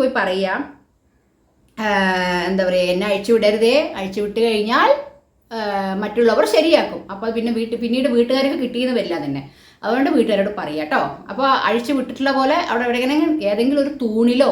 പോയി പറയാം. എന്താ പറയുക എന്നെ അഴിച്ചു വിടരുതേ. അഴിച്ചു വിട്ട് കഴിഞ്ഞാൽ മറ്റുള്ളവർ ശരിയാക്കും. അപ്പോൾ പിന്നെ വീട്ടിൽ പിന്നീട് വീട്ടുകാർക്ക് കിട്ടിയെന്ന് വരില്ല തന്നെ അതുകൊണ്ട് വീട്ടുകാരോട് പറയാം കേട്ടോ അപ്പോൾ അഴിച്ചു വിട്ടിട്ടുള്ള പോലെ അവിടെ എവിടെയെങ്കിലും ഏതെങ്കിലും ഒരു തൂണിലോ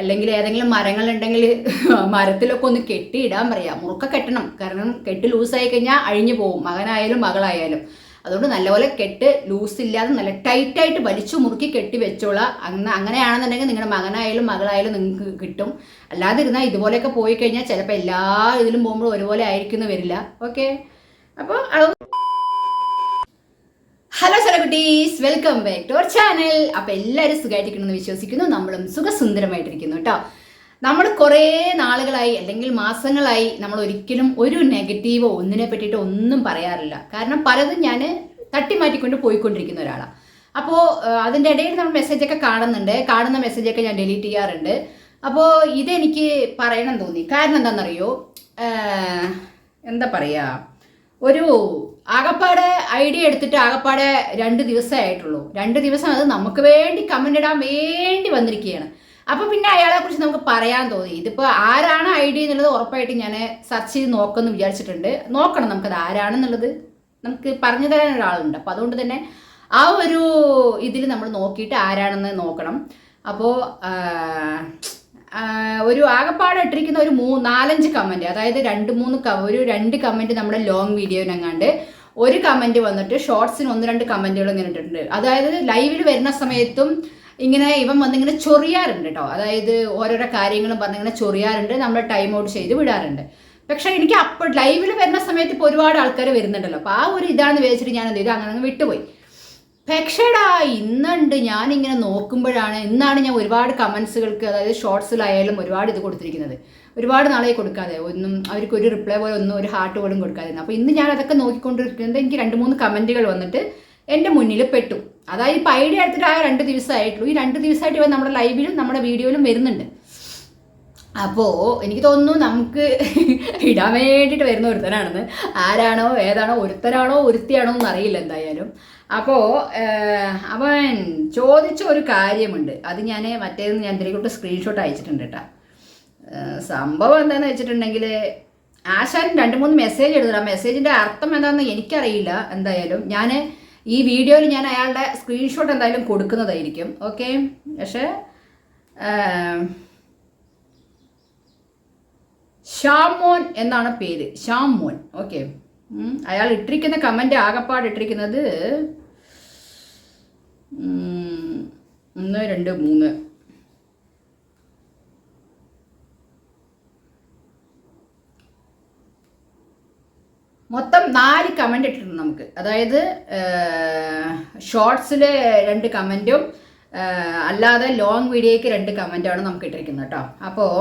അല്ലെങ്കിൽ ഏതെങ്കിലും മരങ്ങളുണ്ടെങ്കിൽ മരത്തിലൊക്കെ ഒന്ന് കെട്ടിയിടാൻ പറയാം. മുറുക്ക കെട്ടണം. കാരണം കെട്ട് ലൂസായി കഴിഞ്ഞാൽ അഴിഞ്ഞു പോകും. മകനായാലും മകളായാലും. അതുകൊണ്ട് നല്ലപോലെ കെട്ട് ലൂസ് ഇല്ലാതെ നല്ല ടൈറ്റായിട്ട് വലിച്ചു മുറുക്കി കെട്ടി വെച്ചോളാം. അങ്ങനെ അങ്ങനെയാണെന്നുണ്ടെങ്കിൽ നിങ്ങളുടെ മകനായാലും മകളായാലും നിങ്ങൾക്ക് കിട്ടും. അല്ലാതെ ഇരുന്നാൽ ഇതുപോലെയൊക്കെ പോയി കഴിഞ്ഞാൽ ചിലപ്പോൾ എല്ലാ ഇതിലും പോകുമ്പോൾ ഒരുപോലെ ആയിരിക്കുന്നു വരില്ല. ഓക്കെ അപ്പോൾ hello hello celebrities welcome back to our channel അപ്പോൾ എല്ലാവരും സുഖമായിട്ടിരിക്കണമെന്ന് വിശ്വസിക്കുന്നു. നമ്മളും സുഖസുന്ദരമായിട്ടിരിക്കുന്നു കേട്ടോ. നമ്മൾ കുറേ നാളുകളായി അല്ലെങ്കിൽ മാസങ്ങളായി നമ്മൾ ഒരിക്കലും ഒരു നെഗറ്റീവോ ഒന്നിനെ പറ്റിയിട്ട് ഒന്നും പറയാറില്ല. കാരണം പലതും ഞാൻ തട്ടിമാറ്റിക്കൊണ്ട് പോയിക്കൊണ്ടിരിക്കുന്ന ഒരാളാണ്. അപ്പോൾ അതിന്റെ ഇടയിൽ നമ്മൾ മെസ്സേജൊക്കെ കാണുന്നുണ്ട്. കാണുന്ന മെസ്സേജൊക്കെ ഞാൻ ഡിലീറ്റ് ചെയ്യാറുണ്ട്. അപ്പോൾ ഇതെനിക്ക് പറയണം തോന്നി. കാരണം എന്താണെന്നറിയോ? എന്താ പറയുക ഒരു ആകപ്പാടെ ഐഡിയ എടുത്തിട്ട് ആകപ്പാടെ രണ്ട് ദിവസമേ ആയിട്ടുള്ളൂ. രണ്ട് ദിവസം അത് നമുക്ക് വേണ്ടി കമന്റ് ഇടാൻ വേണ്ടി വന്നിരിക്കുകയാണ്. അപ്പോൾ പിന്നെ അയാളെ കുറിച്ച് നമുക്ക് പറയാൻ തോന്നി. ഇതിപ്പോ ആരാണ് ഐഡിയ എന്നുള്ളത് ഉറപ്പായിട്ട് ഞാൻ സെർച്ച് ചെയ്ത് നോക്കുമെന്ന് വിചാരിച്ചിട്ടുണ്ട്. നോക്കണം നമുക്കത് ആരാണെന്നുള്ളത്. നമുക്ക് പറഞ്ഞു തരാൻ ഒരാളുണ്ട്. അപ്പൊ അതുകൊണ്ട് തന്നെ ആ ഒരു ഇതിൽ നമ്മൾ നോക്കിയിട്ട് ആരാണെന്ന് നോക്കണം. അപ്പോൾ ഒരു ആകപ്പാട് ഇട്ടിരിക്കുന്ന ഒരു മൂ നാലഞ്ച് കമന്റ് അതായത് രണ്ട് മൂന്ന് ഒരു രണ്ട് കമന്റ് നമ്മുടെ ലോങ് വീഡിയോയിനെങ്ങാണ്ട് ഒരു കമന്റ് വന്നിട്ട് ഷോർട്സിന് ഒന്ന് രണ്ട് കമന്റുകൾ ഇങ്ങനെ ഇട്ടിട്ടുണ്ട്. അതായത് ലൈവിൽ വരുന്ന സമയത്തും ഇങ്ങനെ ഇവൻ വന്നിങ്ങനെ ചൊറിയാറുണ്ട് കേട്ടോ. അതായത് ഓരോരോ കാര്യങ്ങളും പറഞ്ഞിങ്ങനെ ചൊറിയാറുണ്ട് നമ്മൾ ടൈം ഔട്ട് ചെയ്ത് വിടാറുണ്ട്. പക്ഷേ എനിക്ക് അപ്പോൾ ലൈവിൽ വരുന്ന സമയത്ത് ഇപ്പോൾ ഒരുപാട് ആൾക്കാർ വരുന്നുണ്ടല്ലോ. അപ്പോൾ ആ ഒരു ഇതാണെന്ന് വിചാരിച്ചിട്ട് ഞാൻ എന്ത് ചെയ്തു? അങ്ങനെ അങ്ങ് വിട്ടുപോയി. പക്ഷേടാ ഇന്നുണ്ട്. ഇങ്ങനെ നോക്കുമ്പോഴാണ് ഇന്നാണ് ഞാൻ ഒരുപാട് കമൻസുകൾക്ക് അതായത് ഷോർട്സിലായാലും ഒരുപാട് ഇത് കൊടുത്തിരിക്കുന്നത്. ഒരുപാട് നാളെ കൊടുക്കാതെ. ഒന്നും അവർക്ക് ഒരു റിപ്ലൈ പോലെ ഒന്നും ഒരു ഹാർട്ട് പോലും കൊടുക്കാതെ. അപ്പോൾ ഇന്ന് ഞാൻ അതൊക്കെ നോക്കിക്കൊണ്ടിരിക്കുന്നത്. എനിക്ക് രണ്ട് മൂന്ന് കമന്റുകൾ വന്നിട്ട് എന്റെ മുന്നിൽ പെട്ടു. അതായത് ഇപ്പോൾ ഐഡിയ എടുത്തിട്ട് ആ രണ്ട് ദിവസമായിട്ടുള്ളൂ. ഈ രണ്ട് ദിവസമായിട്ട് ഇവ നമ്മുടെ ലൈവിലും നമ്മുടെ വീഡിയോയിലും വരുന്നുണ്ട്. അപ്പോൾ എനിക്ക് തോന്നുന്നു നമുക്ക് ഇടാൻ വേണ്ടിയിട്ട് വരുന്ന ഒരുത്തനാണെന്ന്. ആരാണോ ഏതാണോ ഒരുത്തനാണോ ഒരുത്തിയാണോ എന്ന് അറിയില്ല എന്തായാലും അപ്പോൾ അവൻ ചോദിച്ച ഒരു കാര്യമുണ്ട്. അത് ഞാൻ മറ്റേന്ന് ഞാൻ ഇതിലേക്കോട്ട് സ്ക്രീൻഷോട്ട് അയച്ചിട്ടുണ്ട് കേട്ടോ. സംഭവം എന്താണെന്ന് വെച്ചിട്ടുണ്ടെങ്കിൽ ആശാൻ രണ്ട് മൂന്ന് മെസ്സേജ് എഴുതുന്നു ആ മെസ്സേജിന്റെ അർത്ഥം എന്താണെന്ന് എനിക്കറിയില്ല എന്തായാലും. ഞാൻ ഈ വീഡിയോയിൽ ഞാൻ അയാളുടെ സ്ക്രീൻഷോട്ട് എന്തായാലും കൊടുക്കുന്നതായിരിക്കും. ഓക്കെ പക്ഷേ ഷാമോൻ എന്നാണ് പേര്. ഷാമോൻ ഓക്കെ അയാൾ ഇട്ടിരിക്കുന്ന കമന്റ് ആകപ്പാട് ഇട്ടിരിക്കുന്നത് ഒന്ന് രണ്ട് മൂന്ന്. മൊത്തം നാല് കമന്റ് ഇട്ടിട്ടുണ്ട് നമുക്ക്. അതായത് ഷോർട്സിൽ രണ്ട് കമന്റും അല്ലാതെ ലോങ് വീഡിയോയ്ക്ക് രണ്ട് കമന്റാണ് നമുക്ക് ഇട്ടിരിക്കുന്നത് കേട്ടോ. അപ്പോൾ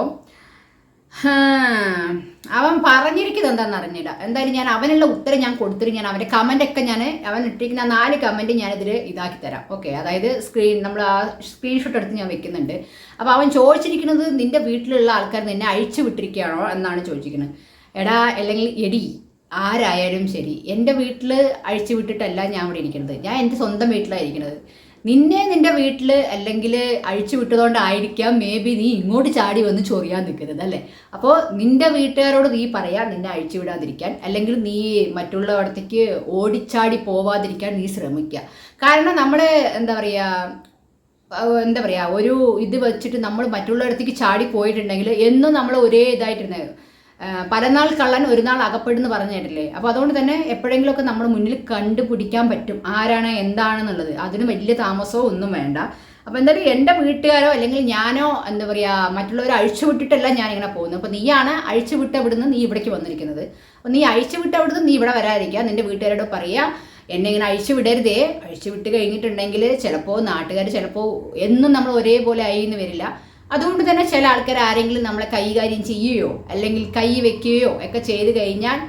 അവൻ പറഞ്ഞിരിക്കുന്നത് എന്താണെന്ന് അറിഞ്ഞില്ല. എന്തായാലും ഞാൻ അവനുള്ള ഉത്തരം ഞാൻ കൊടുത്തിട്ട് ഞാൻ അവന്റെ കമന്റൊക്കെ ഞാൻ അവൻ ഇട്ടിരിക്കുന്ന നാല് കമന്റ് ഞാനിതിൽ ഇതാക്കി തരാം. ഓക്കെ അതായത് സ്ക്രീൻ നമ്മൾ ആ സ്ക്രീൻഷോട്ട് എടുത്ത് ഞാൻ വെക്കുന്നുണ്ട്. അപ്പോൾ അവൻ ചോദിച്ചിരിക്കുന്നത് നിന്റെ വീട്ടിലുള്ള ആൾക്കാർ നിന്നെ അഴിച്ചു വിട്ടിരിക്കുകയാണോ എന്നാണ് ചോദിച്ചിരിക്കുന്നത്. എടാ അല്ലെങ്കിൽ എടി ആരായാലും ശരി എന്റെ വീട്ടിൽ അഴിച്ചു വിട്ടിട്ടല്ല ഞാൻ ഇവിടെ ഇരിക്കുന്നത്. ഞാൻ എന്റെ സ്വന്തം വീട്ടിലാണ് ഇരിക്കുന്നത്. നിന്നെ നിന്റെ വീട്ടിൽ അല്ലെങ്കിൽ അഴിച്ചു വിട്ടതുകൊണ്ടായിരിക്കാം മേ ബി നീ ഇങ്ങോട്ട് ചാടി വന്ന് ചൊറിയാൻ നിൽക്കുന്നത് അല്ലേ? അപ്പോൾ നിന്റെ വീട്ടുകാരോട് നീ പറയാ നിന്നെ അഴിച്ചു വിടാതിരിക്കാൻ അല്ലെങ്കിൽ നീ മറ്റുള്ളവിടത്തേക്ക് ഓടിച്ചാടി പോവാതിരിക്കാൻ നീ ശ്രമിക്കുക കാരണം നമ്മൾ എന്താ പറയുക എന്താ പറയുക ഒരു ഇത് വെച്ചിട്ട് നമ്മൾ മറ്റുള്ളവരത്തേക്ക് ചാടി പോയിട്ടുണ്ടെങ്കിൽ എന്നും നമ്മൾ ഒരേ ഇതായിട്ടിരുന്നത് പലനാൾ കള്ളൻ ഒരു നാൾ അകപ്പെടുന്നു പറഞ്ഞു തരില്ലേ അപ്പോൾ അതുകൊണ്ട് തന്നെ എപ്പോഴെങ്കിലുമൊക്കെ നമ്മൾ മുന്നിൽ കണ്ടുപിടിക്കാൻ പറ്റും ആരാണ് എന്താണെന്നുള്ളത്. അതിന് വലിയ താമസമോ ഒന്നും വേണ്ട. അപ്പോൾ എന്തായാലും എന്റെ വീട്ടുകാരോ അല്ലെങ്കിൽ ഞാനോ എന്താ പറയുക മറ്റുള്ളവരെ അഴിച്ചു വിട്ടിട്ടല്ല ഞാനിങ്ങനെ പോകുന്നത്. അപ്പോൾ നീയാണ് അഴിച്ചു വിട്ട് അവിടുന്ന് നീ ഇവിടേക്ക് വന്നിരിക്കുന്നത്. അപ്പോൾ നീ അഴിച്ചു വിട്ട് അവിടുന്ന് നീ ഇവിടെ വരാതിരിക്കുക. നിന്റെ വീട്ടുകാരോട് പറയുക എന്നെ ഇങ്ങനെ അഴിച്ചു വിടരുതേ. അഴിച്ചു വിട്ട് കഴിഞ്ഞിട്ടുണ്ടെങ്കിൽ ചിലപ്പോൾ നാട്ടുകാർ ചിലപ്പോൾ എന്നും നമ്മൾ ഒരേപോലെ ആയി എന്ന് വരില്ല. അതുകൊണ്ട് തന്നെ ചില ആൾക്കാർ ആരെങ്കിലും നമ്മളെ കൈകാര്യം ചെയ്യുകയോ അല്ലെങ്കിൽ കൈ വെക്കുകയോ ഒക്കെ ചെയ്ത് കഴിഞ്ഞാൽ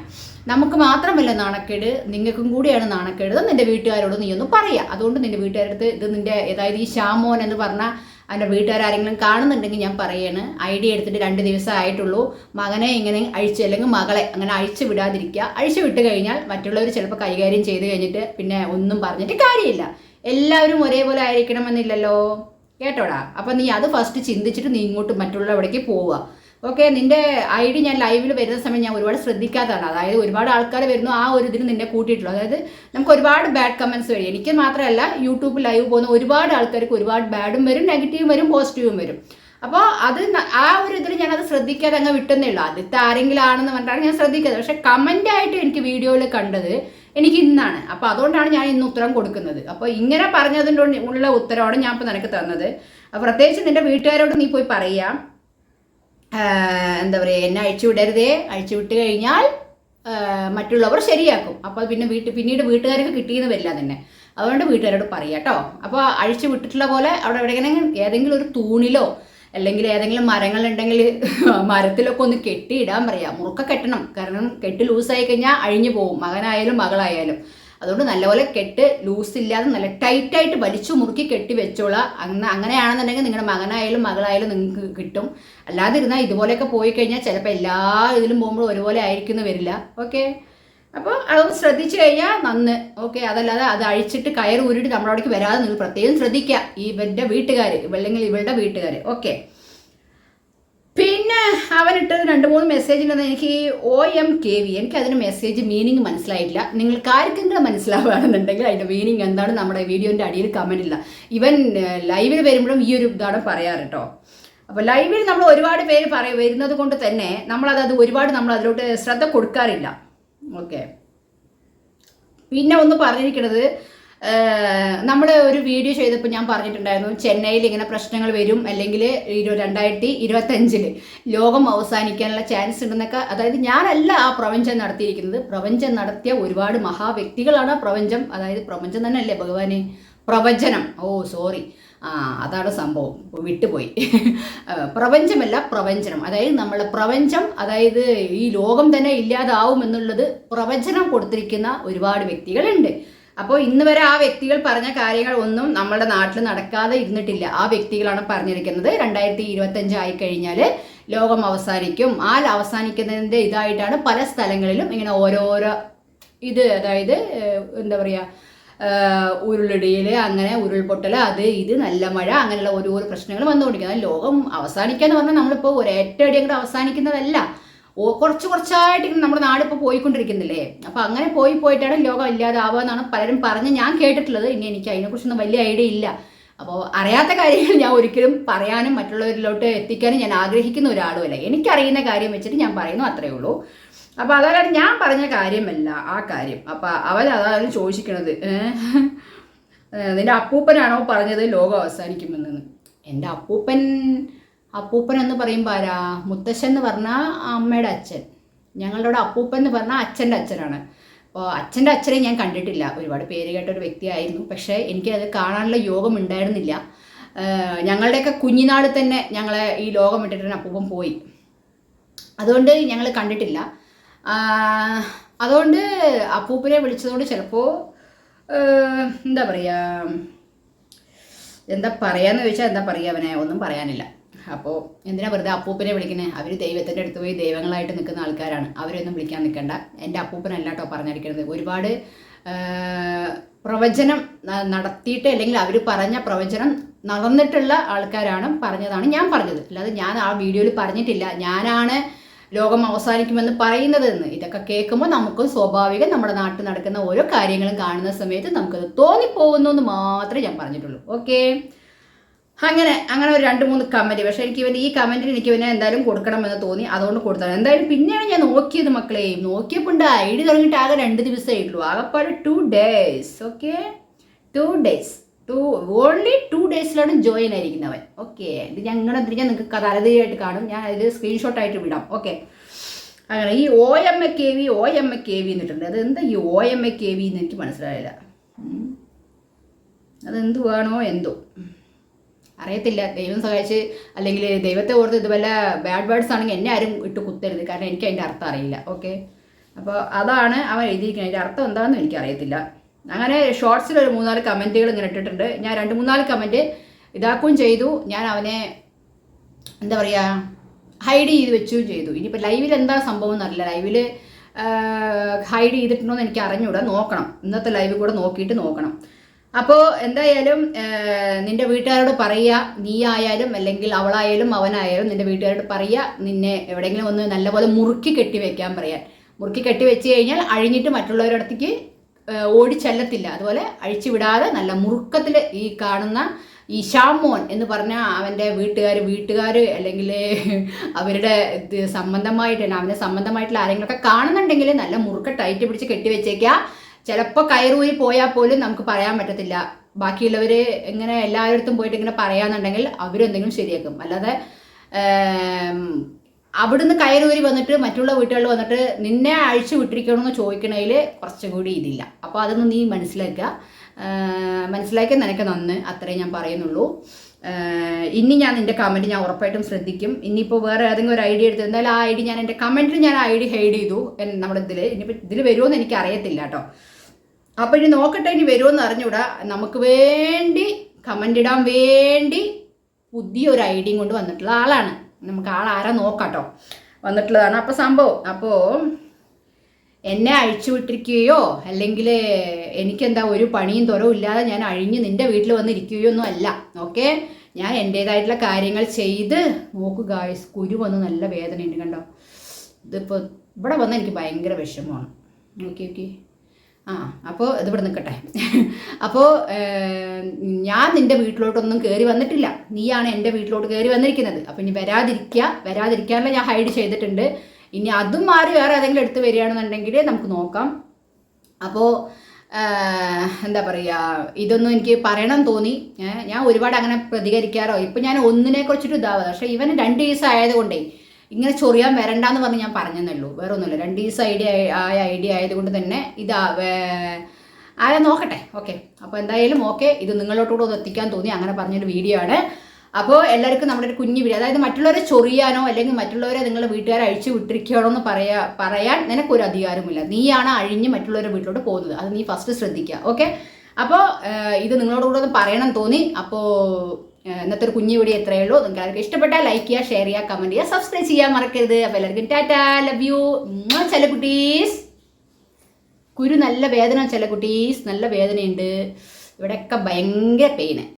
നമുക്ക് മാത്രമല്ല നാണക്കേട് നിങ്ങൾക്കും കൂടിയാണ് നാണക്കേട്. നിന്റെ വീട്ടുകാരോട് നീ ഒന്ന് പറയുക അതുകൊണ്ട് നിന്റെ വീട്ടുകാരടുത്ത് ഇത് നിന്റെ അതായത് ഈ ശ്യാമോൻ എന്ന് പറഞ്ഞ അവന്റെ വീട്ടുകാരെങ്കിലും കാണുന്നുണ്ടെങ്കിൽ ഞാൻ പറയാണ്. ഐ ഡി എടുത്തിട്ട് രണ്ട് ദിവസം ആയിട്ടുള്ളൂ. മകനെ ഇങ്ങനെ അഴിച്ച് അല്ലെങ്കിൽ മകളെ അങ്ങനെ അഴിച്ചു വിടാതിരിക്കുക. അഴിച്ചു വിട്ട് കഴിഞ്ഞാൽ മറ്റുള്ളവർ ചിലപ്പോൾ കൈകാര്യം ചെയ്ത് കഴിഞ്ഞിട്ട് പിന്നെ ഒന്നും പറഞ്ഞിട്ട് കാര്യമില്ല. എല്ലാവരും ഒരേപോലെ ആയിരിക്കണമെന്നില്ലല്ലോ. കേട്ടോടാ? അപ്പം നീ അത് ഫസ്റ്റ് ചിന്തിച്ചിട്ട് നീ ഇങ്ങോട്ട് മറ്റുള്ളവിടേക്ക് പോവുക. ഓക്കെ നിന്റെ ഐ ഡി ഞാൻ ലൈവിൽ വരുന്ന സമയം ഞാൻ ഒരുപാട് ശ്രദ്ധിക്കാത്തതാണ്. അതായത് ഒരുപാട് ആൾക്കാർ വരുന്നു ആ ഒരു ഇതിന് നിന്നെ കൂട്ടിയിട്ടുള്ളൂ. അതായത് നമുക്ക് ഒരുപാട് ബാഡ് കമൻസ് വരും. എനിക്ക് മാത്രമല്ല യൂട്യൂബ് ലൈവ് പോകുന്ന ഒരുപാട് ആൾക്കാർക്ക് ഒരുപാട് ബാഡും വരും നെഗറ്റീവും വരും പോസിറ്റീവും വരും. അപ്പോൾ അത് ആ ഒരു ഇതിൽ ഞാനത് ശ്രദ്ധിക്കാതെ അങ്ങ് വിട്ടുന്നേ ഉള്ളൂ. ആദ്യത്തെ ആരെങ്കിലും ആണെന്ന് പറഞ്ഞിട്ടാണ് ഞാൻ ശ്രദ്ധിക്കാതെ പക്ഷേ കമന്റായിട്ട് എനിക്ക് വീഡിയോയിൽ കണ്ടത് എനിക്ക് ഇന്നാണ് അപ്പോൾ അതുകൊണ്ടാണ് ഞാൻ ഇന്ന് ഉത്തരം കൊടുക്കുന്നത്. അപ്പോൾ ഇങ്ങനെ പറഞ്ഞതിന്റെ ഉള്ള ഉത്തരവാണ് ഞാൻ ഇപ്പോൾ നിനക്ക് തന്നത്. പ്രത്യേകിച്ച് നിന്റെ വീട്ടുകാരോട് നീ പോയി പറയാം. എന്താ പറയുക എന്നെ അഴിച്ചു വിടരുതേ. അഴിച്ചു വിട്ട് കഴിഞ്ഞാൽ മറ്റുള്ളവർ ശരിയാക്കും. അപ്പോൾ പിന്നെ വീട്ടിൽ പിന്നീട് വീട്ടുകാർക്ക് കിട്ടിയെന്ന് വരില്ല തന്നെ അതുകൊണ്ട് വീട്ടുകാരോട് പറയാം കേട്ടോ അപ്പോൾ അഴിച്ചു വിട്ടിട്ടുള്ള പോലെ അവിടെ എവിടെയെങ്കിലും ഏതെങ്കിലും ഒരു തൂണിലോ അല്ലെങ്കിൽ ഏതെങ്കിലും മരങ്ങളുണ്ടെങ്കിൽ മരത്തിലൊക്കെ ഒന്ന് കെട്ടിയിടാൻ പറയാം. മുറുക്ക കെട്ടണം. കാരണം കെട്ട് ലൂസായി കഴിഞ്ഞാൽ അഴിഞ്ഞു പോകും മകനായാലും മകളായാലും. അതുകൊണ്ട് നല്ലപോലെ കെട്ട് ലൂസ് ഇല്ലാതെ നല്ല ടൈറ്റായിട്ട് വലിച്ചു മുറുക്കി കെട്ടി വെച്ചോളാം. അങ്ങനെ അങ്ങനെയാണെന്നുണ്ടെങ്കിൽ നിങ്ങളുടെ മകനായാലും മകളായാലും നിങ്ങൾക്ക് കിട്ടും. അല്ലാതിരുന്നാൽ ഇതുപോലെയൊക്കെ പോയി കഴിഞ്ഞാൽ ചിലപ്പോൾ എല്ലാ ഇതിലും പോകുമ്പോഴും ഒരുപോലെ ആയിരിക്കുന്നു വരില്ല. ഓക്കെ? അപ്പോൾ അതൊന്ന് ശ്രദ്ധിച്ചു കഴിഞ്ഞാൽ നന്ന്. ഓക്കെ അതല്ലാതെ അത് അഴിച്ചിട്ട് കയർ ഊരിട്ട് നമ്മുടെ അവിടേക്ക് വരാതെ നിങ്ങൾ പ്രത്യേകം ശ്രദ്ധിക്കുക. ഇവന്റെ വീട്ടുകാർ അല്ലെങ്കിൽ ഇവളുടെ വീട്ടുകാർ ഓക്കെ. പിന്നെ അവനിട്ടത് രണ്ട് മൂന്ന് മെസ്സേജ് ഉണ്ടെന്ന് എനിക്ക് ഒ എം കെ വി എനിക്ക് അതിന് മെസ്സേജ് മീനിങ് മനസ്സിലായിട്ടില്ല. നിങ്ങൾക്ക് ആർക്കെങ്കിലും മനസ്സിലാവുകയാണെന്നുണ്ടെങ്കിൽ അതിന്റെ മീനിങ് എന്താണ് നമ്മുടെ വീഡിയോന്റെ അടിയിൽ കമന്റ് ഇല്ല ഇവൻ ലൈവിൽ വരുമ്പോഴും ഈ ഒരു ഇതാണ് പറയാറ് കേട്ടോ അപ്പോൾ ലൈവിൽ നമ്മൾ ഒരുപാട് പേര് പറയും വരുന്നത് കൊണ്ട് തന്നെ നമ്മളത് അത് ഒരുപാട് നമ്മൾ അതിലോട്ട് ശ്രദ്ധ കൊടുക്കാറില്ല. ഓക്കെ പിന്നെ ഒന്ന് പറഞ്ഞിരിക്കുന്നത് നമ്മൾ ഒരു വീഡിയോ ചെയ്തപ്പോൾ ഞാൻ പറഞ്ഞിട്ടുണ്ടായിരുന്നു ചെന്നൈയിൽ ഇങ്ങനെ പ്രശ്നങ്ങൾ വരും അല്ലെങ്കിൽ ഇരു രണ്ടായിരത്തി ഇരുപത്തഞ്ചിൽ ലോകം അവസാനിക്കാനുള്ള ചാൻസ് ഉണ്ടെന്നൊക്കെ അതായത് ഞാനല്ല ആ പ്രപഞ്ചം നടത്തിയിരിക്കുന്നത്. പ്രപഞ്ചം നടത്തിയ ഒരുപാട് മഹാവ്യക്തികളാണ് പ്രപഞ്ചം. അതായത് പ്രപഞ്ചം തന്നെ അല്ലേ ഭഗവാനെ? പ്രവചനം. ഓ സോറി അതാണ് സംഭവം. വിട്ടുപോയി. പ്രപഞ്ചമല്ല പ്രവചനം അതായത് നമ്മളെ പ്രപഞ്ചം അതായത് ഈ ലോകം തന്നെ ഇല്ലാതാവും എന്നുള്ളത് പ്രവചനം കൊടുത്തിരിക്കുന്ന ഒരുപാട് വ്യക്തികളുണ്ട്. അപ്പോൾ ഇന്ന് വരെ ആ വ്യക്തികൾ പറഞ്ഞ കാര്യങ്ങൾ ഒന്നും നമ്മുടെ നാട്ടിൽ നടക്കാതെ ഇരുന്നിട്ടില്ല. ആ വ്യക്തികളാണ് പറഞ്ഞിരിക്കുന്നത്. രണ്ടായിരത്തി ഇരുപത്തഞ്ച് ആയി കഴിഞ്ഞാൽ ലോകം അവസാനിക്കും. ആ അവസാനിക്കുന്നതിന്റെ ഇതായിട്ടാണ് പല സ്ഥലങ്ങളിലും ഇങ്ങനെ ഓരോരോ ഇത് അതായത് എന്താ പറയുക ഉരുളിടിയിൽ അങ്ങനെ ഉരുൾപൊട്ടൽ അത് ഇത് നല്ല മഴ അങ്ങനെയുള്ള ഓരോരോ പ്രശ്നങ്ങൾ വന്നുകൊണ്ടിരിക്കുന്നത് ലോകം അവസാനിക്കാന്ന് പറഞ്ഞാൽ നമ്മളിപ്പോൾ ഒരേറ്റടി അങ്ങോട്ട് അവസാനിക്കുന്നതല്ല. കുറച്ച് കുറച്ചായിട്ട് നമ്മുടെ നാടിപ്പോൾ പോയിക്കൊണ്ടിരിക്കുന്നില്ലേ? അപ്പോൾ അങ്ങനെ പോയി പോയിട്ടാണ് ലോകം ഇല്ലാതാവുക എന്നാണ് പലരും പറഞ്ഞ് ഞാൻ കേട്ടിട്ടുള്ളത്. ഇനി എനിക്ക് അതിനെക്കുറിച്ചൊന്നും വലിയ ഐഡിയ ഇല്ല. അപ്പോൾ അറിയാത്ത കാര്യങ്ങൾ ഞാൻ ഒരിക്കലും പറയാനും മറ്റുള്ളവരിലോട്ട് എത്തിക്കാനും ഞാൻ ആഗ്രഹിക്കുന്ന ഒരാളുമല്ല. എനിക്കറിയുന്ന കാര്യം വെച്ചിട്ട് ഞാൻ പറയുന്നു അത്രയേ ഉള്ളൂ. അപ്പോൾ അതായത് ഞാൻ പറഞ്ഞ കാര്യമല്ല ആ കാര്യം. അപ്പോൾ അവൻ അതാണ് ചോദിച്ചിരിക്കണത് നിന്റെ അപ്പൂപ്പനാണോ പറഞ്ഞത് ലോകം അവസാനിക്കുമെന്ന്? എന്റെ അപ്പൂപ്പൻ അപ്പൂപ്പൻ എന്ന് പറയുമ്പോൾ ആരാ? മുത്തശ്ശൻ എന്ന് പറഞ്ഞാൽ അമ്മയുടെ അച്ഛൻ. ഞങ്ങളുടെ അപ്പൂപ്പൻ എന്ന് പറഞ്ഞാൽ അച്ഛന്റെ അച്ഛനാണ്. അപ്പോൾ അച്ഛന്റെ അച്ഛനെ ഞാൻ കണ്ടിട്ടില്ല. ഒരുപാട് പേര് കേട്ട ഒരു വ്യക്തിയായിരുന്നു. പക്ഷേ എനിക്ക് അത് കാണാനുള്ള യോഗം ഉണ്ടായിരുന്നില്ല. ഞങ്ങളുടെയൊക്കെ കുഞ്ഞിനാട് തന്നെ ഞങ്ങളെ ഈ ലോകം വിട്ടിട്ട് അപ്പൂപ്പൻ പോയി. അതുകൊണ്ട് ഞങ്ങൾ കണ്ടിട്ടില്ല. അതുകൊണ്ട് അപ്പൂപ്പനെ വിളിച്ചതുകൊണ്ട് ചിലപ്പോൾ എന്താ പറയുക എന്താ പറയാന്ന് ചോദിച്ചാൽ എന്താ പറയുക അവനെ ഒന്നും പറയാനില്ല. അപ്പോൾ എന്തിനാ വെറുതെ അപ്പൂപ്പനെ വിളിക്കുന്നത് അവർ ദൈവത്തിന്റെ അടുത്ത് പോയി ദൈവങ്ങളായിട്ട് നിൽക്കുന്ന ആൾക്കാരാണ്. അവരൊന്നും വിളിക്കാൻ നിൽക്കണ്ട. എന്റെ അപ്പൂപ്പനല്ല കേട്ടോ പറഞ്ഞിരിക്കുന്നത് ഒരുപാട് പ്രവചനം നടത്തിയിട്ട് അല്ലെങ്കിൽ അവർ പറഞ്ഞ പ്രവചനം നടന്നിട്ടുള്ള ആൾക്കാരാണ് പറഞ്ഞതാണ് ഞാൻ പറഞ്ഞത്. അല്ലാതെ ഞാൻ ആ വീഡിയോയിൽ പറഞ്ഞിട്ടില്ല. ഞാനാണ് ലോകം അവസാനിക്കുമെന്ന് പറയുന്നത് എന്ന് ഇതൊക്കെ കേൾക്കുമ്പോൾ നമുക്കും സ്വാഭാവികം നമ്മുടെ നാട്ടിൽ നടക്കുന്ന ഓരോ കാര്യങ്ങളും കാണുന്ന സമയത്ത് നമുക്കത് തോന്നിപ്പോകുന്നു എന്ന് മാത്രമേ ഞാൻ പറഞ്ഞിട്ടുള്ളൂ. ഓക്കെ? അങ്ങനെ അങ്ങനെ ഒരു രണ്ട് മൂന്ന് കമന്റ് പക്ഷേ എനിക്ക് ഇവൻ ഈ കമന്റിന് എനിക്ക് ഇവനെ എന്തായാലും കൊടുക്കണമെന്ന് തോന്നി. അതുകൊണ്ട് കൊടുത്തത് എന്തായാലും പിന്നെയാണ് ഞാൻ നോക്കിയത് മക്കളെ. നോക്കിയപ്പോൾ ഉണ്ട് ഐ ഡി തുടങ്ങിയിട്ട് ആകെ രണ്ട് ദിവസമേ ഉള്ളൂ. ആകെപ്പാട് two days okay? Two days two only two ഡേയ്സിലാണ് join ആയിരിക്കുന്നവൻ. ഓക്കെ ഇത് ഞങ്ങളുടെ ഞാൻ നിങ്ങൾക്ക് തലതിരിയായിട്ട് കാണും? ഞാൻ അതിൽ സ്ക്രീൻഷോട്ട് ആയിട്ട് വിടാം. ഓക്കെ അങ്ങനെ ഈ O M A K V O M A K V എന്നിട്ടുണ്ട്. അത് എന്താ ഈ O M A K V എന്ന് എനിക്ക് മനസ്സിലായില്ല. അതെന്ത് വേണോ എന്തോ. അറിയത്തില്ല. ദൈവം സഹായിച്ച് അല്ലെങ്കിൽ ദൈവത്തെ ഓർത്ത് ഇതുപോലെ ബാഡ് വേർഡ്സ് ആണെങ്കിൽ എന്നെ ആരും ഇട്ട് കുത്തരുത്. കാരണം എനിക്ക് അതിന്റെ അർത്ഥം അറിയില്ല. ഓക്കെ അപ്പോൾ അതാണ് അവൻ എഴുതിയിരിക്കുന്നത്. അതിന്റെ അർത്ഥം എന്താണെന്ന് എനിക്കറിയത്തില്ല. അങ്ങനെ ഷോർട്സിൽ ഒരു മൂന്നാൽ കമന്റുകൾ ഇങ്ങനെ ഇട്ടിട്ടുണ്ട്. ഞാൻ രണ്ട് മൂന്നാൽ കമന്റ് ഇതാക്കുകയും ചെയ്തു. ഞാൻ അവനെ എന്താ പറയുക ഹൈഡ് ചെയ്ത് വെച്ചുകയും ചെയ്തു. ഇനിയിപ്പോൾ ലൈവിൽ എന്താ സംഭവം എന്നറിയില്ല. ലൈവിൽ ഹൈഡ് ചെയ്തിട്ടുണ്ടോ എന്ന് എനിക്ക് അറിഞ്ഞൂടാ. നോക്കണം. ഇന്നത്തെ ലൈവ് കൂടെ നോക്കിയിട്ട് നോക്കണം. അപ്പോൾ എന്തായാലും നിന്റെ വീട്ടുകാരോട് പറയുക. നീ ആയാലും അല്ലെങ്കിൽ അവളായാലും അവനായാലും നിന്റെ വീട്ടുകാരോട് പറയുക. നിന്നെ എവിടെയെങ്കിലും ഒന്ന് നല്ലപോലെ മുറുക്കി കെട്ടി വെക്കാൻ പറയാൻ. മുറുക്കി കെട്ടി വെച്ച് കഴിഞ്ഞാൽ അഴിഞ്ഞിട്ട് മറ്റുള്ളവരുടെ അടുത്തേക്ക് ഏർ, ഓടി ചെല്ലത്തില്ല. അതുപോലെ അഴിച്ചുവിടാതെ നല്ല മുറുക്കത്തിൽ ഈ കാണുന്ന ഈ ഷാമോൻ എന്ന് പറഞ്ഞാൽ അവന്റെ വീട്ടുകാർ വീട്ടുകാർ അല്ലെങ്കിൽ അവരുടെ സംബന്ധമായിട്ട് അവന്റെ സംബന്ധമായിട്ടുള്ള ആരെങ്കിലുമൊക്കെ കാണുന്നുണ്ടെങ്കിൽ നല്ല മുറുക്ക ടൈറ്റ് പിടിച്ച് കെട്ടി വെച്ചേക്കുക. ചിലപ്പോൾ കയറൂരി പോയാൽ പോലും നമുക്ക് പറയാൻ പറ്റത്തില്ല. ബാക്കിയുള്ളവർ ഇങ്ങനെ എല്ലായിടത്തും പോയിട്ട് ഇങ്ങനെ പറയാന്നുണ്ടെങ്കിൽ അവരെന്തെങ്കിലും ശരിയാക്കും. അല്ലാതെ അവിടുന്ന് കയറൂരി വന്നിട്ട് മറ്റുള്ള വീട്ടുകളിൽ വന്നിട്ട് നിന്നെ അഴിച്ചു വിട്ടിരിക്കണമെന്ന് ചോദിക്കണതിൽ കുറച്ചുകൂടി ഇതില്ല. അപ്പോൾ അതൊന്ന് നീ മനസ്സിലാക്കുക. മനസ്സിലാക്കിയ നിനക്ക് നന്ന്. അത്രേ ഞാൻ പറയുന്നുള്ളൂ. ഇനി ഞാൻ നിന്റെ കമന്റ് ഞാൻ ഉറപ്പായിട്ടും ശ്രദ്ധിക്കും. ഇനിയിപ്പോൾ വേറെ ഏതെങ്കിലും ഒരു ഐഡിയ എടുത്ത് എന്തായാലും ആ ഐ ഡി ഞാൻ എന്റെ കമന്റിൽ ഞാൻ ഐ ഡി ഹൈഡ് ചെയ്തു. നമ്മുടെ ഇതിൽ ഇനിയിപ്പോൾ ഇതിൽ വരുമോ എന്ന് എനിക്ക് അറിയത്തില്ല കേട്ടോ. അപ്പോൾ ഇനി നോക്കട്ടെ ഇനി വരുമോയെന്ന് അറിഞ്ഞൂടാ നമുക്ക് വേണ്ടി കമന്റ് ഇടാൻ വേണ്ടി പുതിയൊരു ഐഡിയും കൊണ്ട് വന്നിട്ടുള്ള ആളാണ്. നമുക്ക് ആളാരാ നോക്കാട്ടോ. വന്നിട്ടുള്ളതാണ് അപ്പോൾ സംഭവം. അപ്പോൾ എന്നെ അഴിച്ചു വിട്ടിരിക്കുകയോ അല്ലെങ്കിൽ എനിക്കെന്താ ഒരു പണിയും തുറവും ഇല്ലാതെ ഞാൻ അഴിഞ്ഞ് നിന്റെ വീട്ടിൽ വന്നിരിക്കുകയോ ഒന്നും അല്ല. ഓക്കെ? ഞാൻ എന്റേതായിട്ടുള്ള കാര്യങ്ങൾ ചെയ്ത് നോക്ക് ഗായ്സ് കുരു വന്ന് നല്ല വേദനയുണ്ട് കണ്ടോ? ഇതിപ്പോൾ ഇവിടെ വന്നാൽ എനിക്ക് ഭയങ്കര വിഷമമാണ്. ഓക്കെ ഓക്കെ ആ അപ്പോൾ ഇത് ഇവിടെ നിൽക്കട്ടെ. അപ്പോൾ ഞാൻ നിന്റെ വീട്ടിലോട്ടൊന്നും കയറി വന്നിട്ടില്ല. നീയാണ് എന്റെ വീട്ടിലോട്ട് കയറി വന്നിരിക്കുന്നത്. അപ്പോൾ ഇനി വരാതിരിക്കുക വരാതിരിക്കാനുള്ള ഞാൻ ഹൈഡ് ചെയ്തിട്ടുണ്ട്. ഇനി അതും മാറി വേറെ ഏതെങ്കിലും എടുത്ത് വരികയാണെന്നുണ്ടെങ്കിൽ നമുക്ക് നോക്കാം. അപ്പോൾ എന്താ പറയുക ഇതൊന്നും എനിക്ക് പറയണം തോന്നി. ഞാൻ ഒരുപാട് അങ്ങനെ പ്രതികരിക്കാറോ? ഇപ്പം ഞാൻ ഒന്നിനെ കുറിച്ചിട്ട് ഇതാവുക പക്ഷേ ഇവന് രണ്ട് ദിവസം ആയതുകൊണ്ടേ ഇങ്ങനെ ചൊറിയാൻ വരണ്ടെന്ന് പറഞ്ഞ് ഞാൻ പറഞ്ഞെന്നുള്ളൂ വേറെ ഒന്നുമില്ല രണ്ട് ദിവസം ഐഡിയ ആയ ഐഡിയ ആയതുകൊണ്ട് തന്നെ ഇത് ആരാ നോക്കട്ടെ. ഓക്കെ. അപ്പോൾ എന്തായാലും ഓക്കെ. ഇത് നിങ്ങളോട്ടുകൂടെ ഒന്ന് എത്തിക്കാൻ തോന്നി. അങ്ങനെ പറഞ്ഞൊരു വീഡിയോ ആണ്. അപ്പോൾ എല്ലാവർക്കും നമ്മുടെ ഒരു കുഞ്ഞു വീഡിയോ അതായത് മറ്റുള്ളവരെ ചൊറിയാനോ അല്ലെങ്കിൽ മറ്റുള്ളവരെ നിങ്ങളുടെ വീട്ടുകാരെ അഴിച്ചു വിട്ടിരിക്കുകയാണോ എന്ന് പറയാ പറയാൻ നിനക്കൊരു അധികാരമില്ല നീയാണ് അഴിഞ്ഞ് മറ്റുള്ളവരുടെ വീട്ടിലോട്ട് പോകുന്നത്. അത് നീ ഫസ്റ്റ് ശ്രദ്ധിക്കുക. ഓക്കെ? അപ്പോൾ ഇത് നിങ്ങളോട് കൂടെ ഒന്ന് പറയണം തോന്നി. അപ്പോൾ ഇന്നത്തെ ഒരു കുഞ്ഞു വീഡിയോ എത്രയേ ഉള്ളൂ. നിങ്ങൾക്ക് എല്ലാവർക്കും ഇഷ്ടപ്പെട്ടാൽ ലൈക്ക് ചെയ്യുക ഷെയർ ചെയ്യുക കമന്റ് ചെയ്യുക സബ്സ്ക്രൈബ് ചെയ്യാൻ മറക്കരുത്. അപ്പോൾ എല്ലാവർക്കും ടാറ്റാ ലവ് യു ചില കുട്ടീസ്. കുരു നല്ല വേദന ചില കുട്ടീസ് നല്ല വേദനയുണ്ട്. ഇവിടെയൊക്കെ ഭയങ്കര പെയിന്